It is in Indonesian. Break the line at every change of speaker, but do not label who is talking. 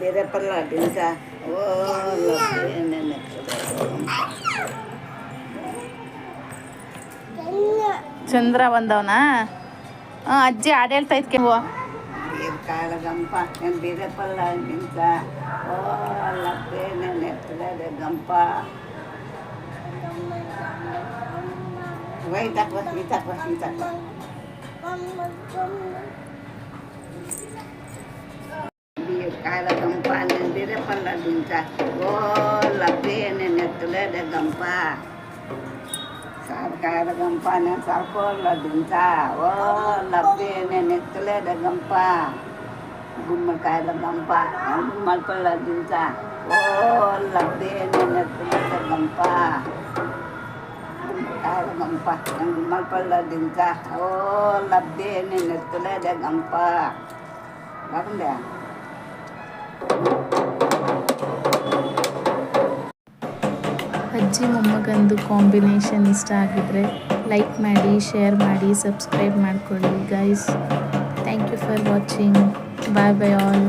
ambire perla bisa oh
Chandra bandau na ah aja ada el oh kebo
Wait, that was me, that was me, that was me kala gempa nendire pala dunta bola pene netule de gempa sar kala gempa nesar pola dunta bola pene netule de gempa gumma kala gempa gumma pola dunta bola pene netule de gempa kala gempa gumma pola dunta bola pene netule de gempa Bagaimana?
ಅಜ್ಜಿ ಮೊಮ್ಮಗಂದು ಕಾಂಬಿನೇಷನ್ ಇಷ್ಟ ಆಗಿದ್ರೆ ಲೈಕ್ ಮಾಡಿ ಶೇರ್ ಮಾಡಿ subscribe ಮಾಡ್ಕೊಳ್ಳಿ guys thank you for watching bye bye all